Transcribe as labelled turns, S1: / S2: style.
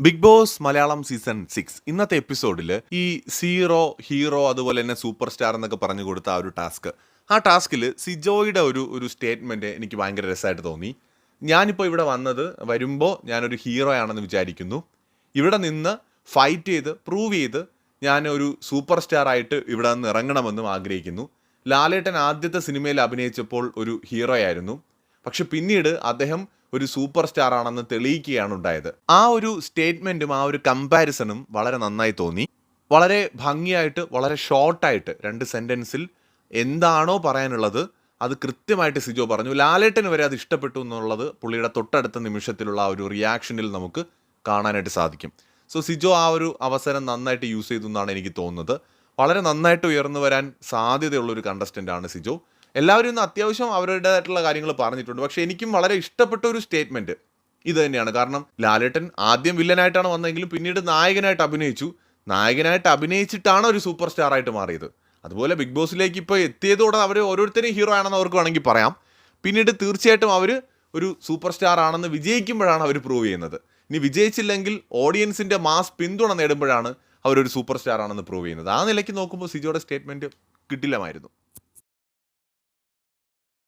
S1: Bigg Boss Malayalam season six. ഇന്നത്തെ എപ്പിസോഡിൽ ഈ സീറോ ഹീറോ അതുപോലെ തന്നെ സൂപ്പർ സ്റ്റാർ എന്നൊക്കെ പറഞ്ഞു കൊടുത്ത ആ ഒരു ടാസ്ക്. ആ ടാസ്കിൽ സിജോയുടെ ഒരു ഒരു സ്റ്റേറ്റ്മെന്റ് എനിക്ക് ഭയങ്കര രസമായിട്ട് തോന്നി. ഞാനിപ്പോൾ ഇവിടെ വന്നത് വരുമ്പോൾ ഞാനൊരു ഹീറോ ആണെന്ന് വിചാരിക്കുന്നു. ഇവിടെ നിന്ന് ഫൈറ്റ് ചെയ്ത് പ്രൂവ് ചെയ്ത് ഞാൻ ഒരു സൂപ്പർ സ്റ്റാർ ആയിട്ട് ഇവിടെ നിന്ന് ഇറങ്ങണമെന്നും ആഗ്രഹിക്കുന്നു. ലാലേട്ടൻ ആദ്യത്തെ സിനിമയിൽ അഭിനയിച്ചപ്പോൾ ഒരു ഹീറോ ആയിരുന്നു പക്ഷെ പിന്നീട് അദ്ദേഹം ഒരു സൂപ്പർ സ്റ്റാർ ആണെന്ന് തെളിയിക്കുകയാണ് ഉണ്ടായത്. ആ ഒരു സ്റ്റേറ്റ്മെന്റും ആ ഒരു കമ്പാരിസണും വളരെ നന്നായി തോന്നി. വളരെ ഭംഗിയായിട്ട് വളരെ ഷോർട്ടായിട്ട് രണ്ട് സെന്റൻസിൽ എന്താണോ പറയാനുള്ളത് അത് കൃത്യമായിട്ട് സിജോ പറഞ്ഞു. ലാലേട്ടന് വരെ അത് ഇഷ്ടപ്പെട്ടു എന്നുള്ളത് പുള്ളിയുടെ തൊട്ടടുത്ത നിമിഷത്തിലുള്ള ആ ഒരു റിയാക്ഷനിൽ നമുക്ക് കാണാനായിട്ട് സാധിക്കും. സോ സിജോ ആ ഒരു അവസരം നന്നായിട്ട് യൂസ് ചെയ്തു എന്നാണ് എനിക്ക് തോന്നുന്നത്. വളരെ നന്നായിട്ട് ഉയർന്നു വരാൻ സാധ്യതയുള്ളൊരു കണ്ടസ്റ്റന്റ് ആണ് സിജോ. എല്ലാവരും ഇന്ന് അത്യാവശ്യം അവരുടേതായിട്ടുള്ള കാര്യങ്ങൾ പറഞ്ഞിട്ടുണ്ട്. പക്ഷേ എനിക്കും വളരെ ഇഷ്ടപ്പെട്ട ഒരു സ്റ്റേറ്റ്മെന്റ് ഇത് തന്നെയാണ്. കാരണം ലാലേട്ടൻ ആദ്യം വില്ലനായിട്ടാണ് വന്നതെങ്കിലും പിന്നീട് നായകനായിട്ട് അഭിനയിച്ചു. നായകനായിട്ട് അഭിനയിച്ചിട്ടാണ് ഒരു സൂപ്പർ സ്റ്റാർ ആയിട്ട് മാറിയത്. അതുപോലെ ബിഗ് ബോസിലേക്ക് ഇപ്പോൾ എത്തിയതോടെ അവർ ഓരോരുത്തരും ഹീറോ ആണെന്ന് അവർക്ക് വേണമെങ്കിൽ പറയാം. പിന്നീട് തീർച്ചയായിട്ടും അവർ ഒരു സൂപ്പർ സ്റ്റാർ ആണെന്ന് വിജയിക്കുമ്പോഴാണ് അവർ പ്രൂവ് ചെയ്യുന്നത്. ഇനി വിജയിച്ചില്ലെങ്കിൽ ഓഡിയൻസിന്റെ മാസ് പിന്തുണ നേടുമ്പോഴാണ് അവരൊരു സൂപ്പർ സ്റ്റാർ ആണെന്ന് പ്രൂവ് ചെയ്യുന്നത്. ആ നിലയ്ക്ക് നോക്കുമ്പോൾ സിജോയുടെ സ്റ്റേറ്റ്മെന്റ് കിട്ടില്ലമായിരുന്നു.